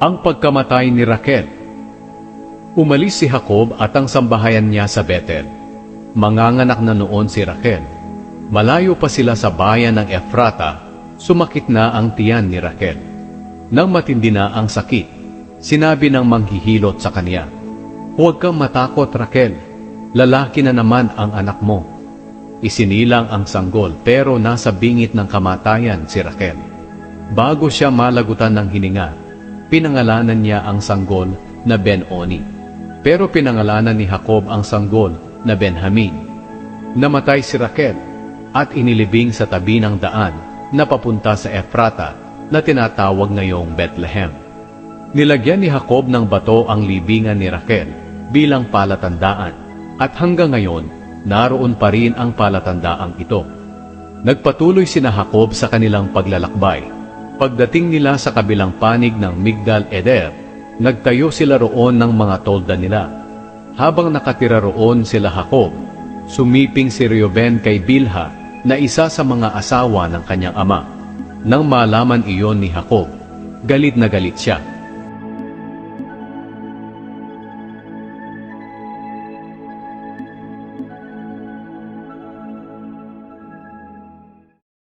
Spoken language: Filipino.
Ang pagkamatay ni Raquel Umalis si Jacob at ang sambahayan niya sa Bethel. Manganganak na noon si Raquel. Malayo pa sila sa bayan ng Efrata, sumakit na ang tiyan ni Raquel. Nang matindi na ang sakit, sinabi ng manghihilot sa kanya, Huwag kang matakot Raquel, lalaki na naman ang anak mo. Isinilang ang sanggol pero nasa bingit ng kamatayan si Raquel. Bago siya malagutan ng hininga, pinangalanan niya ang sanggol na Ben-Oni. Pero pinangalanan ni Jacob ang sanggol na Benjamin. Namatay si Raquel at inilibing sa tabi ng daan na papunta sa Efrata na tinatawag ngayong Bethlehem. Nilagyan ni Jacob ng bato ang libingan ni Raquel bilang palatandaan at hanggang ngayon naroon pa rin ang palatandaang ito. Nagpatuloy sina Jacob sa kanilang paglalakbay. Pagdating nila sa kabilang panig ng Migdal Eder, nagtayo sila roon ng mga tolda nila. Habang nakatira roon sila Jacob, sumiping si Reuben kay Bilha na isa sa mga asawa ng kanyang ama. Nang malaman iyon ni Jacob, galit na galit siya.